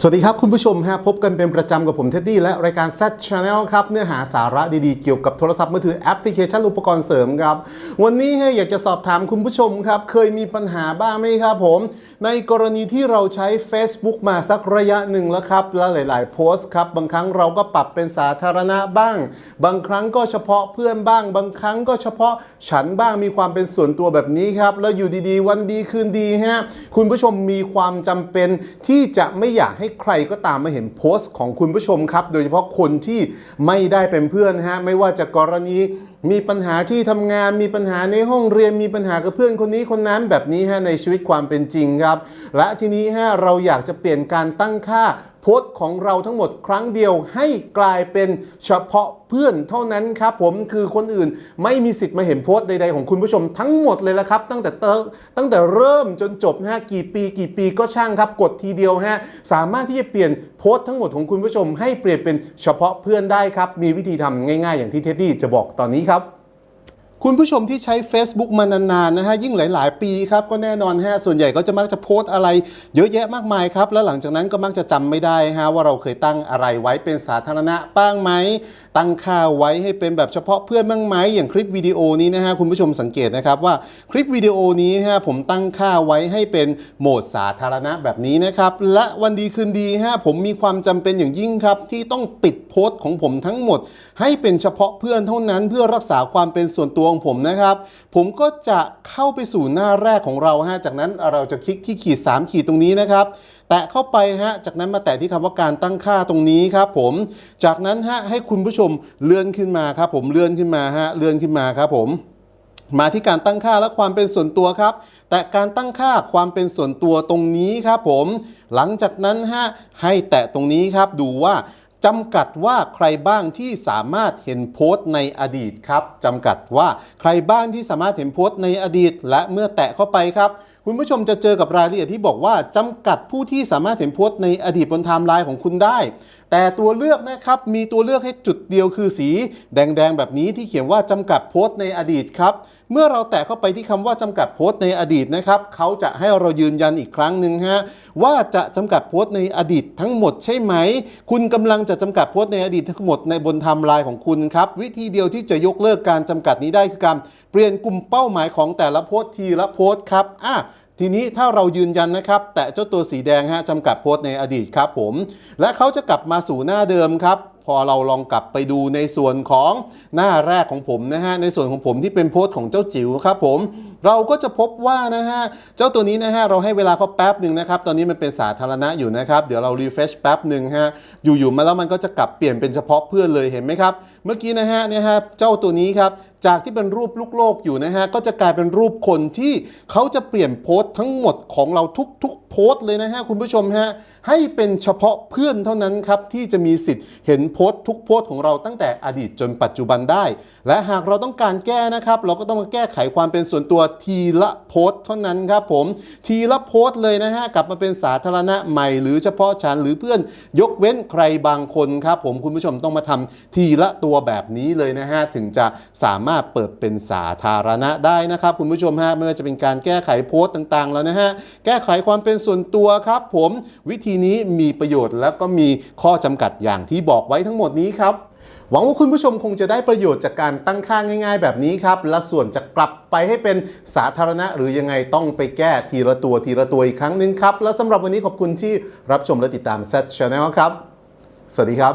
สวัสดีครับคุณผู้ชมฮะพบกันเป็นประจำกับผมเท็ดดี้และรายการ Z Channel ครับเนื้อหาสาระดีๆ เกี่ยวกับโทรศัพท์มือถือแอปพลิเคชันอุปกรณ์เสริมครับวันนี้ฮะอยากจะสอบถามคุณผู้ชมครับ เคยมีปัญหาบ้างไหมครับผม ในกรณีที่เราใช้ Facebook มาสักระยะหนึ่งแล้วครับ และหลาย ๆ โพสต์ครับ บางครั้งเราก็ปรับเป็นสาธารณะบ้าง บางครั้งก็เฉพาะเพื่อนบ้าง บางครั้งก็เฉพาะฉันบ้างมีความเป็นส่วนตัวแบบนี้ครับแล้วอยู่ดีๆ วันดีคืนดีฮะคุณผู้ชมมีความจำเป็นที่จะไม่อยากให้ใครก็ตามมาเห็นโพสต์ของคุณผู้ชมครับ โดยเฉพาะคนที่ไม่ได้เป็นเพื่อนฮะไม่ว่าจะกรณีมีปัญหาที่ทำงานมีปัญหาในห้องเรียนมีปัญหากับเพื่อนคนนี้คนนั้นแบบนี้ฮะในชีวิตความเป็นจริงครับ และทีนี้ฮะเราอยากจะเปลี่ยนการตั้งค่าโพสต์ของเราทั้งหมดครั้งเดียวให้กลายเป็นเฉพาะเพื่อนเท่านั้นครับผมคือคนอื่นไม่มีสิทธิ์มาเห็นโพสต์ใดๆของคุณผู้ชมทั้งหมดเลยละครับ ตั้งแต่เตตั้งแต่เริ่มจนจบนะฮะกี่ปี กี่ปีก็ช่างครับกดทีเดียวฮะสามารถที่จะเปลี่ยนโพสต์ทั้งหมดของคุณผู้ชม ให้เปลี่ยนเป็นเฉพาะเพื่อนได้ครับมีวิธีทำง่าย ๆ อย่างที่เท็ดดี้จะบอกตอนนี้ครับ คุณผู้ชมที่ใช้ Facebook มานานๆนะฮะยิ่งหลาย ๆ ปีครับก็แน่นอนฮะส่วนใหญ่ก็จะมักจะโพสต์อะไรเยอะแยะมากมายครับแล้วหลังจากนั้นก็มักจะจำไม่ได้ฮะว่าเราเคยตั้งอะไรไว้เป็นสาธารณะบ้างไหมตั้งค่าไว้ให้เป็นแบบเฉพาะเพื่อนบ้างไหมอย่างคลิปวิดีโอนี้นะฮะคุณผู้ชมสังเกตนะครับว่าคลิปวิดีโอนี้ฮะผมตั้งค่าไว้ให้เป็นโหมดสาธารณะแบบนี้นะครับและวันดีคืนดีฮะผมมีความจำเป็นอย่างยิ่งครับที่ต้องปิดโพสต์ของผมทั้งหมด ให้เป็นเฉพาะเพื่อนเท่านั้นเพื่อรักษาความเป็นส่วนตัวของผมนะครับ ผมก็จะเข้าไปสู่หน้าแรกของเราฮะ จากนั้นเราจะคลิกที่ขีด 3 ขีดตรงนี้นะครับ แตะเข้าไปฮะ จากนั้นมาแตะที่คำว่าการตั้งค่าตรงนี้ครับผม จากนั้นฮะให้คุณผู้ชมเลื่อนขึ้นมาครับผม เลื่อนขึ้นมาฮะ เลื่อนขึ้นมาครับผมมาที่การตั้งค่าและความเป็นส่วนตัวครับ แต่การตั้งค่าความเป็นส่วนตัวตรงนี้ครับผม หลังจากนั้นฮะให้แตะตรงนี้ครับดูว่า จำกัดว่าใครบ้างที่สามารถเห็นโพสต์ในอดีตครับจำกัดว่าใครบ้างที่สามารถเห็นโพสต์ในอดีต และเมื่อแตะเข้าไปครับ คุณผู้ชมจะเจอกับรายละเอียดที่บอกว่าจำกัดผู้ที่สามารถเห็นโพสต์ในอดีตบนไทม์ไลน์ของคุณได้ แต่ตัวเลือกนะครับมีตัวเลือกให้จุดเดียวคือสี แดงๆ แบบนี้ที่เขียนว่าจำกัดโพสต์ในอดีตครับเมื่อเราแตะเข้าไปที่คำว่าจำกัดโพสต์ในอดีตนะครับเขาจะให้เรายืนยันอีกครั้งหนึ่งฮะว่าจะจำกัดโพสต์ในอดีตทั้งหมดใช่ไหม คุณกำลังจะจำกัดโพสต์ในอดีตทั้งหมดในบนไทม์ไลน์ของคุณครับ วิธีเดียวที่จะยกเลิกการจำกัดนี้ได้คือการเปลี่ยนกลุ่มเป้าหมายของแต่ละโพสต์ทีละโพสต์ครับอะทีนี้ถ้าเรายืนยันนะครับ แต่เจ้าตัวสีแดงฮะจำกัดโพสต์ในอดีตครับผม และเขาจะกลับมาสู่หน้าเดิมครับ พอเราลองกลับไปดูในส่วนของหน้าแรกของผมนะฮะในส่วนของผมที่เป็นโพสต์ของเจ้าจิ๋วครับผมเราก็จะพบว่านะฮะเจ้าตัวนี้นะฮะเราให้เวลาเขาแป๊บหนึ่งนะครับตอนนี้มันเป็นสาธารณะอยู่นะครับเดี๋ยวเรารีเฟชแป๊บหนึ่งฮะอยู่ๆมาแล้วมันก็จะกลับเปลี่ยนเป็นเฉพาะเพื่อนเลยเห็นไหมครับ เมื่อกี้นะฮะเนี่ยฮะเจ้าตัวนี้ครับจากที่เป็นรูปลูกโลกอยู่นะฮะก็จะกลายเป็นรูปคนที่เขาจะเปลี่ยนโพสต์ทั้งหมดของเราทุกๆโพสต์เลยนะฮะคุณผู้ชมฮะให้เป็นเฉพาะเพื่อนเท่านั้นครับที่จะมีสิทธิ์เห็นโพสต์ทุกโพสต์ของเราตั้งแต่อดีตจนปัจจุบันได้ และหากเราต้องการแก้นะครับ เราก็ต้องมาแก้ไขความเป็นส่วนตัวทีละโพสต์เท่านั้นครับผมทีละโพสต์เลยนะฮะกลับมาเป็นสาธารณะใหม่ หรือเฉพาะฉันหรือเพื่อนยกเว้นใครบางคนครับผมคุณผู้ชมต้องมาทำทีละตัวแบบนี้เลยนะฮะถึงจะสามารถเปิดเป็นสาธารณะได้นะครับ คุณผู้ชมฮะไม่ว่าจะเป็นการแก้ไขโพสต์ต่างๆ แล้วนะฮะแก้ไขความเป็นส่วนตัวครับ ผมวิธีนี้มีประโยชน์แล้วก็มีข้อจำกัดอย่างที่บอกไว้ทั้งหมดนี้ครับ หวังว่าคุณผู้ชมคงจะได้ประโยชน์จากการตั้งค่าง่าย ๆ แบบนี้ครับ และส่วนจะกลับไปให้เป็นสาธารณะ หรือยังไงต้องไปแก้ทีละตัวทีละตัวอีกครั้งหนึ่งครับ และสำหรับวันนี้ขอบคุณที่รับชมและติดตาม Z Channel ครับ สวัสดีครับ